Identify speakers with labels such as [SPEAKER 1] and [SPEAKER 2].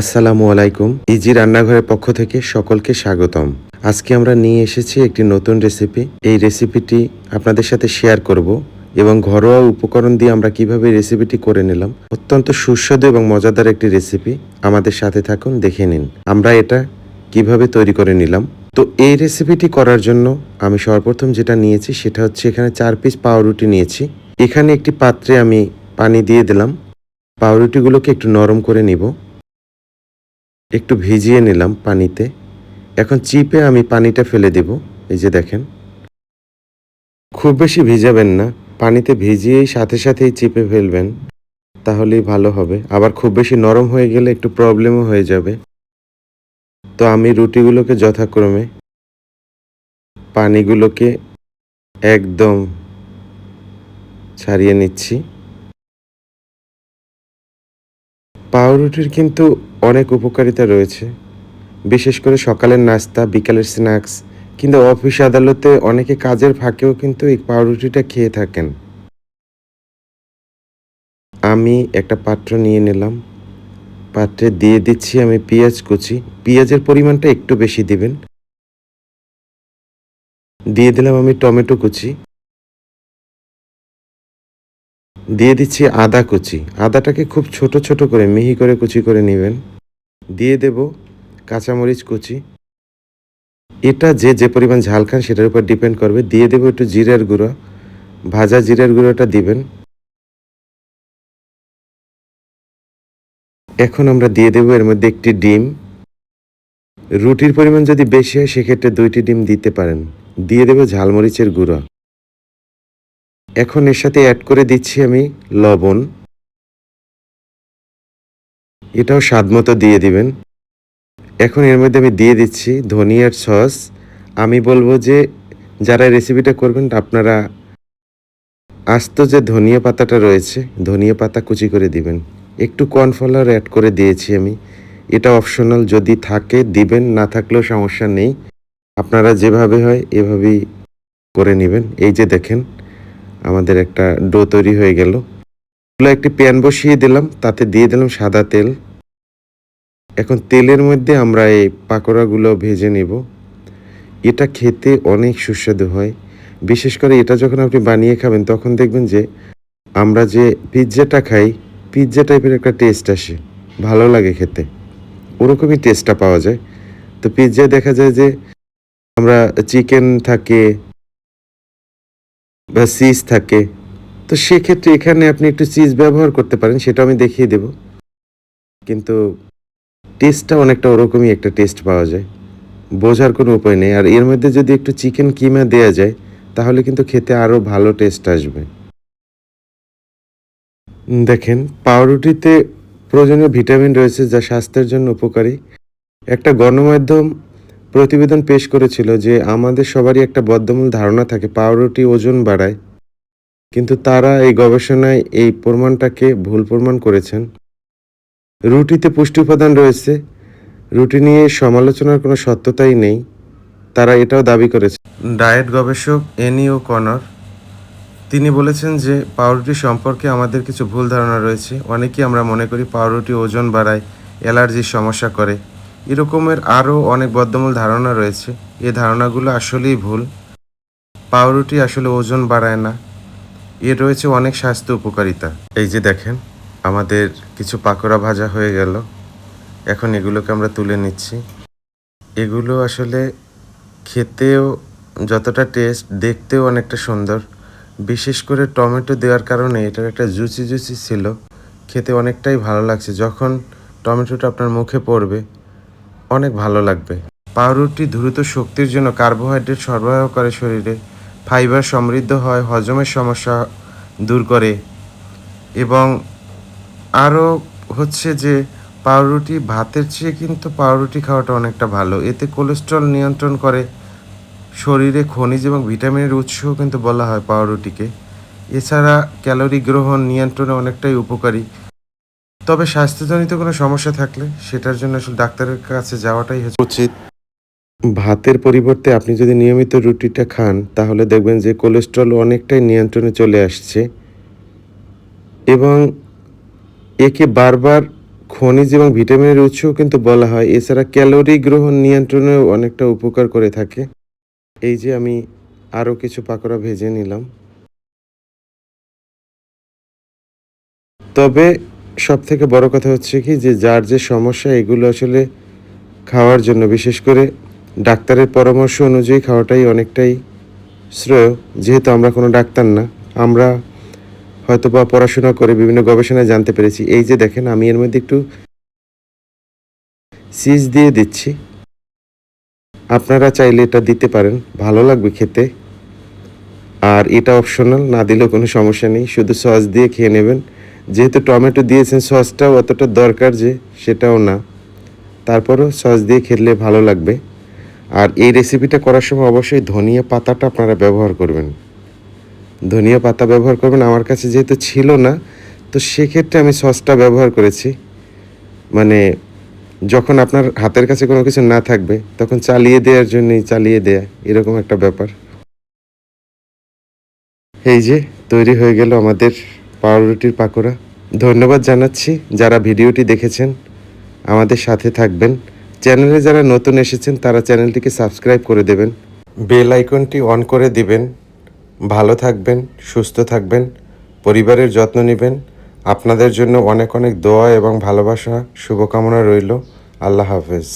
[SPEAKER 1] আসসালামু আলাইকুম। ইজি রান্নাঘরের পক্ষ থেকে সকলকে স্বাগতম। আজকে আমরা নিয়ে এসেছি একটি নতুন রেসিপি। এই রেসিপিটি আপনাদের সাথে শেয়ার করব এবং ঘরোয়া উপকরণ দিয়ে আমরা কীভাবে রেসিপিটি করে নিলাম। অত্যন্ত সুস্বাদু এবং মজাদার একটি রেসিপি। আমাদের সাথে থাকুন, দেখে নিন। আমরা এটা কীভাবে তৈরি করে নিলাম। তো এই রেসিপিটি করার জন্য আমি সর্বপ্রথম যেটা নিয়েছি সেটা হচ্ছে এখানে চার পিস পাউরুটি নিয়েছি। এখানে একটি পাত্রে আমি পানি দিয়ে দিলাম। পাউরুটিগুলোকে একটু নরম করে নিব। একটু ভিজিয়ে নিলাম পানিতে। এখন চিপে আমি পানিটা ফেলে দেব, এই যে দেখেন। খুব বেশি ভিজাবেন না, পানিতে ভিজিয়েই সাথে সাথেই চিপে ফেলবেন, তাহলেই ভালো হবে। আবার খুব বেশি নরম হয়ে গেলে একটু প্রবলেমও হয়ে যাবে। তো আমি রুটিগুলোকে যথাক্রমে পানিগুলোকে একদম ছাড়িয়ে নিচ্ছি। পাউরুটির কিন্তু অনেক উপকারিতা রয়েছে। বিশেষ করে সকালের নাস্তা, বিকালের স্ন্যাক্স কিন্তু অফিস আদালতে অনেকে কাজের ফাঁকেও কিন্তু এই পাউরুটিটা খেয়ে থাকেন। আমি একটা পাত্র নিয়ে নিলাম। পাত্রে দিয়ে দিচ্ছি আমি পেঁয়াজ কুচি। পেঁয়াজের পরিমাণটা একটু বেশি দিবেন। দিয়ে দিলাম আমি টমেটো কুচি। দিয়ে দিচ্ছি আদা কুচি। আদাটাকে খুব ছোট ছোট করে, মিহি করে কুচি করে নেবেন। দিয়ে দেব কাঁচামরিচ, কুচি। এটা যে যে পরিমাণ ঝাল খান সেটার উপর ডিপেন্ড করবে। দিয়ে দেবো একটু জিরার গুঁড়ো। ভাজা জিরার গুঁড়োটা দিবেন। এখন আমরা দিয়ে দেবো এর মধ্যে একটি ডিম। রুটির পরিমাণ যদি বেশি হয়, সেক্ষেত্রে দুইটি ডিম দিতে পারেন। দিয়ে দেবো ঝালমরিচের গুঁড়ো। এখন এর সাথে অ্যাড করে দিচ্ছি আমি লবণ। এটাও স্বাদ মতো দিয়ে দিবেন। এখন এর মধ্যে আমি দিয়ে দিচ্ছি ধনিয়ার সস। আমি বলব যে, যারা রেসিপিটা করবেন, আপনারা আস্ত যে ধনিয়া পাতাটা রয়েছে, ধনিয়া পাতা কুচি করে দিবেন। একটু কর্নফ্লাওয়ার অ্যাড করে দিয়েছি আমি। এটা অপশনাল যদি থাকে, দিবেন, না থাকলেও সমস্যা নেই। আপনারা যেভাবে হয়, এভাবেই করে নেবেন। এই যে দেখেন, আমাদের একটা ডো তৈরি হয়ে গেল। একটি প্যান বসিয়ে দিলাম, তাতে দিয়ে দিলাম সাদা তেল। এখন তেলের মধ্যে আমরা এই পাকোড়াগুলো ভেজে নেব। এটা খেতে অনেক সুস্বাদু হয়। বিশেষ করে এটা যখন আপনি বানিয়ে খাবেন, তখন দেখবেন যে আমরা যে পিৎজাটা খাই, পিৎজা টাইপের একটা টেস্ট আসে। ভালো লাগে খেতে। ওরকমই টেস্টটা পাওয়া যায়। তো পিৎজায় দেখা যায় যে আমরা চিকেন থাকে বা চিজ থাকে তো সেক্ষেত্রে এখানে আপনি একটু চিজ ব্যবহার করতে পারেন সেটা আমি দেখিয়ে দেব। কিন্তু টেস্টটা অনেকটা ওরকমই একটা টেস্ট পাওয়া যায়। বোঝার কোনো উপায় নেই। আর এর মধ্যে যদি একটু চিকেন কিমা দেয়া যায়, তাহলে কিন্তু খেতে আরও ভালো টেস্ট আসবে। দেখেন, পাউরুটিতে প্রয়োজনীয় ভিটামিন রয়েছে যা স্বাস্থ্যের জন্য উপকারী। একটা গণমাধ্যম প্রতিবেদন পেশ করেছিল যে আমাদের সবারই একটা বদ্ধমূল ধারণা থাকে, পাউরুটি ওজন বাড়ায়। কিন্তু তারা এই গবেষণায় এই প্রমাণটাকে ভুল প্রমাণ করেছেন। রুটিতে পুষ্টি উপাদান রয়েছে। রুটি নিয়ে সমালোচনার কোনো সত্যতাই নেই। তারা এটাও দাবি করেছে। ডায়েট গবেষক এনিও কনর তিনি বলেছেন যে পাউরুটি সম্পর্কে আমাদের কিছু ভুল ধারণা রয়েছে। অনেকেই আমরা মনে করি পাউরুটি ওজন বাড়ায়, অ্যালার্জির সমস্যা করে। এরকমের আরও অনেক বদ্ধমূল ধারণা রয়েছে। এ ধারণাগুলো আসলেই ভুল। পাউরুটি আসলে ওজন বাড়ায় না। এর রয়েছে অনেক স্বাস্থ্য উপকারিতা। এই যে দেখেন, আমাদের কিছু পাকোড়া ভাজা হয়ে গেল। এখন এগুলোকে আমরা তুলে নিচ্ছি। এগুলো আসলে খেতেও যতটা টেস্ট, দেখতেও অনেকটা সুন্দর। বিশেষ করে টমেটো দেওয়ার কারণে এটার একটা জুচি জুচি ছিল। খেতে অনেকটাই ভালো লাগছে। যখন টমেটোটা আপনার মুখে পড়বে, অনেক ভালো লাগবে। পাউরুটি দ্রুত শক্তির জন্য কার্বোহাইড্রেট সরবরাহ করে শরীরে। ফাইবার সমৃদ্ধ হয়, হজমের সমস্যা দূর করে এবং আরও হচ্ছে যে পাউরুটি, ভাতের চেয়ে কিন্তু পাউরুটি খাওয়াটা অনেকটা ভালো। এতে কোলেস্ট্রল নিয়ন্ত্রণ করে শরীরে খনিজ এবং ভিটামিনের উৎসও কিন্তু বলা হয় পাউরুটিকে। এছাড়া ক্যালোরি গ্রহণ নিয়ন্ত্রণে অনেকটাই উপকারী। তবে স্বাস্থ্যজনিত কোনো সমস্যা থাকলে সেটার জন্য আসলে ডাক্তারের কাছে যাওয়াটাই উচিত। ভাতের পরিবর্তে আপনি যদি নিয়মিত রুটিটা খান, তাহলে দেখবেন যে কোলেস্ট্রল অনেকটাই নিয়ন্ত্রণে চলে আসছে। এবং একে বারবার খনিজ এবং ভিটামিনের উৎসও কিন্তু বলা হয়। এছাড়া ক্যালোরি গ্রহণ নিয়ন্ত্রণেও অনেকটা উপকার করে থাকে। এই যে আমি আরও কিছু পাকোড়া ভেজে নিলাম। তবে সব থেকে বড় কথা হচ্ছে কি, যে যার যে সমস্যা, এগুলো আসলে খাওয়ার জন্য, বিশেষ করে ডাক্তারের পরামর্শ অনুযায়ী খাওয়াটাই অনেকটাই শ্রেয়, যেহেতু আমরা কোনো ডাক্তার না। আমরা হয়তো বা পড়াশোনা করে বিভিন্ন গবেষণায় জানতে পেরেছি। এই যে দেখেন, আমি এর মধ্যে একটু সিজ দিয়ে দিচ্ছি। আপনারা চাইলে এটা দিতে পারেন। ভালো লাগবে খেতে। আর এটা অপশনাল, না দিলেও কোনো সমস্যা নেই। শুধু সস দিয়ে খেয়ে নেবেন। যেহেতু টমেটো দিয়েছেন, সসটাও অতটা দরকার যে সেটাও না। তারপরও সস দিয়ে খেলে ভালো লাগবে। আর এই রেসিপিটা করার সময় অবশ্যই ধনিয়া পাতাটা আপনারা ব্যবহার করবেন। ধনিয়া পাতা ব্যবহার করবেন, আমার কাছে যেহেতু ছিল না, তো সেক্ষেত্রে আমি সসটা ব্যবহার করেছি। মানে যখন আপনার হাতের কাছে কোনো কিছু না থাকবে, তখন চালিয়ে দেওয়ার জন্যই চালিয়ে দেয়া, এরকম একটা ব্যাপার। এই যে, তৈরি হয়ে গেল আমাদের পাউরুটির পাকোড়া। ধন্যবাদ জানাচ্ছি যারা ভিডিওটি দেখেছেন। আমাদের সাথে থাকবেন। চ্যানেলে যারা নতুন এসেছেন, তারা চ্যানেলটিকে সাবস্ক্রাইব করে দেবেন। বেল আইকনটি অন করে দিবেন। ভালো থাকবেন, সুস্থ থাকবেন, পরিবারের যত্ন নেবেন। আপনাদের জন্য অনেক অনেক দোয়া এবং ভালোবাসা। শুভকামনা রইল। আল্লাহ হাফেজ।